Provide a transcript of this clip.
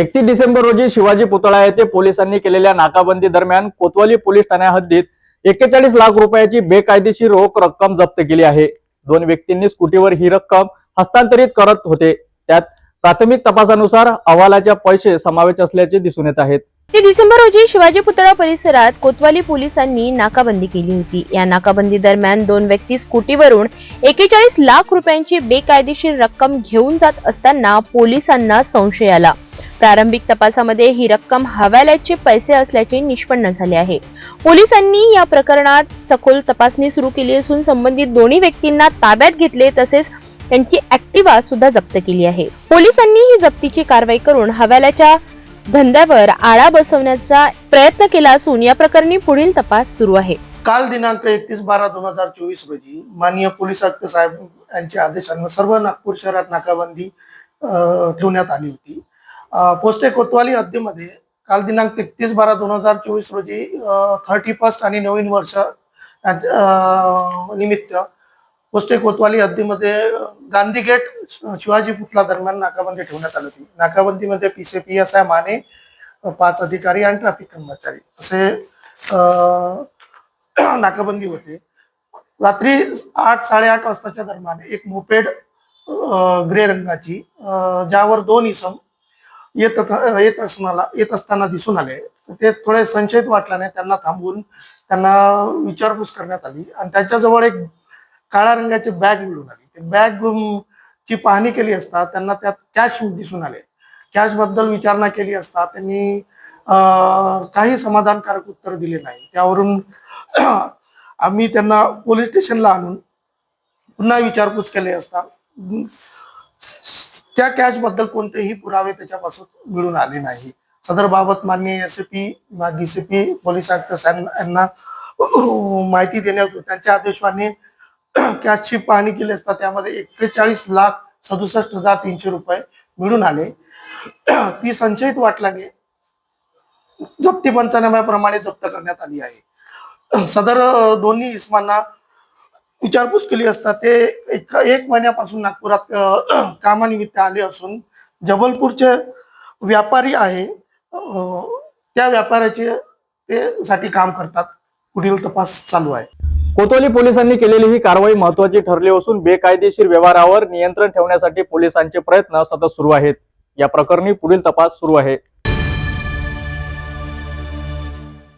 एकतीस डिसेंबर रोजी शिवाजी पुतळा येथे पोलिसांनी केलेल्या नाकाबंदी दरम्यान कोतवाली पोलीस ठाण्या हद्दीत एक्केचाळीस लाख रुपयाची बेकायदेशीर रोख रक्कम जप्त केली आहे. दोन व्यक्तींनी स्कूटीवर ही रक्कम हस्तांतरित करत होते. त्यात प्राथमिक तपासानुसार अहवालाच्या पैसे समावेश असल्याचे दिसून येत आहेत. ते डिसेंबर रोजी शिवाजी पुतळा परिसरात कोतवाली पोलिसांनी नाकाबंदी केली होती. या नाकाबंदी दरम्यान दोन व्यक्ती स्कूटीवरून एकेचाळीस लाख रुपयांची बेकायदेशीर रक्कम घेऊन जात असताना पोलिसांना संशय आला. प्रारंभिक तपासामध्ये ही रक्कम हवाल्याचे पैसे असल्याचे निष्पन्न झाले आहे. पोलिसांनी या प्रकरणात सखोल तपासणी सुरू केली असून संबंधित दोन्ही व्यक्तींना ताब्यात घेतले तसेच त्यांची ऍक्टिवा सुद्धा जप्त केली आहे. पोलिसांनी ही जप्तीची कारवाई करून हवाल्याच्या धंद्यावर आळा बसवण्याचा प्रयत्न केला असून या प्रकरणी पुढील तपास सुरू आहे. काल दिनांक एकतीस बारा दोन हजार चोवीस रोजी माननीय पोलीस आयुक्त साहेब यांच्या आदेशानं सर्व नागपूर शहरात नाकाबंदी ठेवण्यात आली होती. पोस्टे कोतवाली हद्दीमध्ये काल दिनांक एकतीस बारा दोन हजार चोवीस रोजी थर्टी फर्स्ट आणि नवीन वर्ष निमित्त पोस्टे कोतवाली हद्दीमध्ये गांधी गेट शिवाजी पुतला दरम्यान नाकाबंदी ठेवण्यात आली होती. नाकाबंदीमध्ये पीसीपी एस आय माने पाच अधिकारी आणि ट्रॅफिक कर्मचारी असे नाकाबंदी होते. रात्री आठ साडेआठ वाजताच्या दरम्यान एक मोपेड ग्रे रंगाची ज्यावर दोन इसम येत येत असणाला येत असताना दिसून आले. ते थोडे संशयित वाटल्याने त्यांना थांबवून त्यांना विचारपूस करण्यात आली. आणि त्याच्याजवळ एक काळ्या रंगाची बॅग मिळून आली. ते बॅग ची पाहणी केली असता त्यांना त्यात कॅश दिसून आले. कॅशबद्दल विचारणा केली असता त्यांनी काही समाधानकारक उत्तर दिले नाही. त्यावरून आम्ही त्यांना पोलीस स्टेशनला आणून पुन्हा विचारपूस केली असता. त्या कॅशबद्दल कोणतेही पुरावे त्याच्यापासून मिळून आले नाही. सदर बाबत माननीय एस पी डी सी पोलीस आयुक्त यांना माहिती देण्यात त्यांच्या आदेशाने कॅशची पाहणी केली असता त्यामध्ये एक्केचाळीस लाख सदुसष्ट हजार तीनशे रुपये मिळून आले. ती संशयित वाटल्याने जप्ती पंचनाम्याप्रमाणे जप्त करण्यात आली आहे. सदर दोन्ही इस्मांना विचारपूस केली असता ते एक एक महिन्यापासून नागपुरात कामानिमित्त आले असून जबलपूरचे व्यापारी आहे. त्या व्यापाऱ्याचे ते साठी काम करतात. पुढील तपास चालू आहे. कोतवाली पोलिसांनी केलेली ही कारवाई महत्वाची ठरली असून बेकायदेशीर व्यवहारावर नियंत्रण ठेवण्यासाठी पोलिसांचे प्रयत्न सतत सुरू आहेत. या प्रकरणी पुढील तपास सुरू आहे.